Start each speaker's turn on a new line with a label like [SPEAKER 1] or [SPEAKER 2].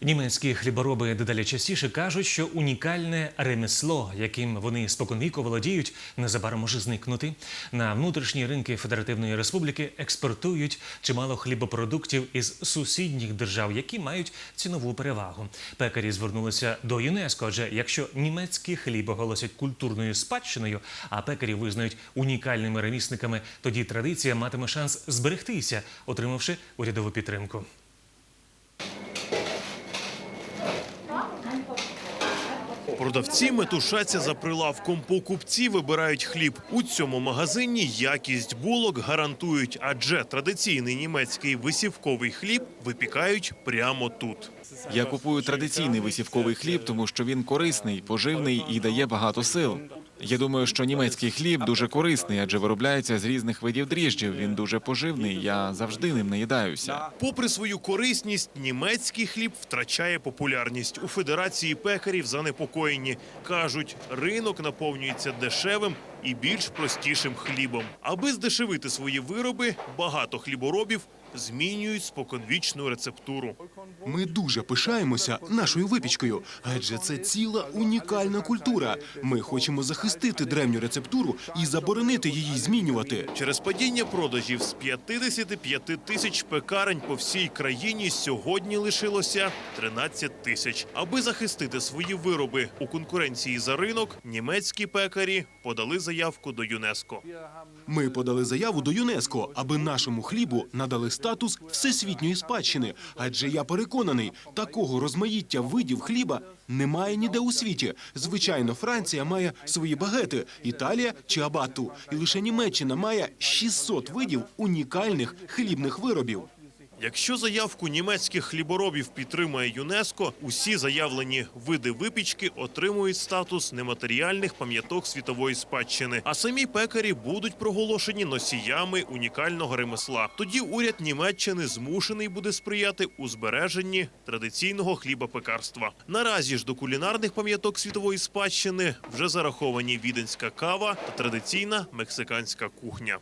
[SPEAKER 1] Німецькі хлібороби дедалі частіше кажуть, що унікальне ремесло, яким вони споконвіку володіють, незабаром може зникнути. На внутрішні ринки Федеративної Республіки експортують чимало хлібопродуктів із сусідніх держав, які мають цінову перевагу. Пекарі звернулися до ЮНЕСКО, адже якщо німецький хліб оголосять культурною спадщиною, а пекарі визнають унікальними ремісниками, тоді традиція матиме шанс зберегтися, отримавши урядову підтримку.
[SPEAKER 2] Продавці метушаться за прилавком. Покупці вибирають хліб. У цьому магазині якість булок гарантують, адже традиційний німецький висівковий хліб випікають прямо тут.
[SPEAKER 3] Я купую традиційний висівковий хліб, тому що він корисний, поживний і дає багато сил. Я думаю, що німецький хліб дуже корисний, адже виробляється з різних видів дріжджів. Він дуже поживний. Я завжди ним наїдаюся.
[SPEAKER 2] Попри свою корисність, німецький хліб втрачає популярність. У федерації пекарів занепокоєні. кажуть, ринок наповнюється дешевим і більш простішим хлібом. Аби здешевити свої вироби, багато хліборобів змінюють споконвічну рецептуру.
[SPEAKER 4] Ми дуже пишаємося нашою випічкою, адже це ціла унікальна культура. Ми хочемо захистити древню рецептуру і заборонити її змінювати.
[SPEAKER 2] Через падіння продажів з 55 тисяч пекарень по всій країні сьогодні лишилося 13 тисяч. Аби захистити свої вироби у конкуренції за ринок, німецькі пекарі подали заявку до ЮНЕСКО.
[SPEAKER 4] Ми подали заяву до ЮНЕСКО, аби нашому хлібу надали статус всесвітньої спадщини. Адже я переконаний, такого розмаїття видів хліба немає ніде у світі. Звичайно, Франція має свої багети, Італія чи абату, і лише Німеччина має 600 видів унікальних хлібних виробів.
[SPEAKER 2] Якщо заявку німецьких хліборобів підтримує ЮНЕСКо, усі заявлені види випічки отримують статус нематеріальних пам'яток світової спадщини, а самі пекарі будуть проголошені носіями унікального ремесла. Тоді уряд Німеччини змушений буде сприяти у збереженні традиційного хлібопекарства. Наразі ж до кулінарних пам'яток світової спадщини вже зараховані віденська кава та традиційна мексиканська кухня.